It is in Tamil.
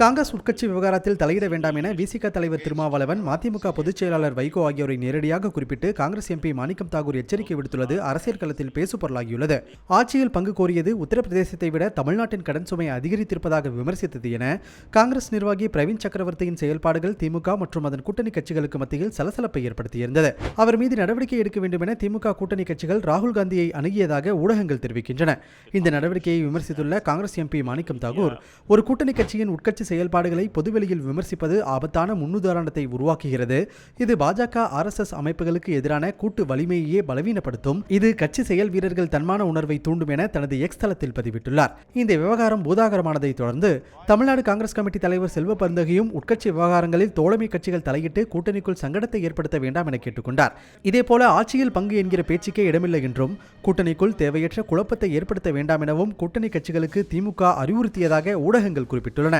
காங்கிரஸ் உட்கட்சி விவகாரத்தில் தலையிட வேண்டாம் என விசிக தலைவர் திருமாவளவன் மதிமுக பொதுச் செயலாளர் வைகோ ஆகியோரை நேரடியாக குறிப்பிட்டு காங்கிரஸ் எம்பி மாணிக்கம் தாகூர் எச்சரிக்கை விடுத்துள்ளது. அரசியல் களத்தில் பேசுபொருளாகியுள்ளது ஆட்சியில் பங்கு கோரியது உத்தரப்பிரதேசத்தை விட தமிழ்நாட்டின் கடன் சுமை அதிகரித்திருப்பதாக விமர்சித்தது என காங்கிரஸ் நிர்வாகி பிரவீன் சக்கரவர்த்தியின் செயல்பாடுகள் திமுக மற்றும் அதன் கூட்டணி கட்சிகளுக்கு மத்தியில் சலசலப்பை ஏற்படுத்தியிருந்தது. அவர் மீது நடவடிக்கை எடுக்க வேண்டும் என திமுக கூட்டணி கட்சிகள் ராகுல் காந்தியை அணுகியதாக ஊடகங்கள் தெரிவிக்கின்றன. இந்த நடவடிக்கையை விமர்சித்துள்ள காங்கிரஸ் எம்பி மாணிக்கம் தாகூர் ஒரு கூட்டணி கட்சியின் உட்கட்சி செயல்பாடுகளை பொதுவெளியில் விமர்சிப்பது ஆபத்தான முன்னுதாரணத்தை உருவாக்குகிறது. இது பாஜக ஆர்எஸ்எஸ் அமைப்புகளுக்கு எதிரான கூட்டு வலிமையையே பலவீனப்படுத்தும். இது கட்சி செயல் வீரர்கள் தன்மான உணர்வை தூண்டும் என தனது எக்ஸ் தளத்தில் பதிவிட்டுள்ளார். இந்த விவகாரம் பூதாகரமானதை தொடர்ந்து தமிழ்நாடு காங்கிரஸ் கமிட்டி தலைவர் செல்வ பந்தகையும் உட்கட்சி விவகாரங்களில் தோழமை கட்சிகள் தலையிட்டு கூட்டணிக்குள் சங்கடத்தை ஏற்படுத்த வேண்டாம் என கேட்டுக்கொண்டார். இதேபோல ஆட்சியில் பங்கு என்கிற பேச்சுக்கே இடமில்லை என்றும் கூட்டணிக்குள் தேவையற்ற குழப்பத்தை ஏற்படுத்த வேண்டாம் எனவும் கூட்டணி கட்சிகளுக்கு திமுக அறிவுறுத்தியதாக ஊடகங்கள் குறிப்பிட்டுள்ளன.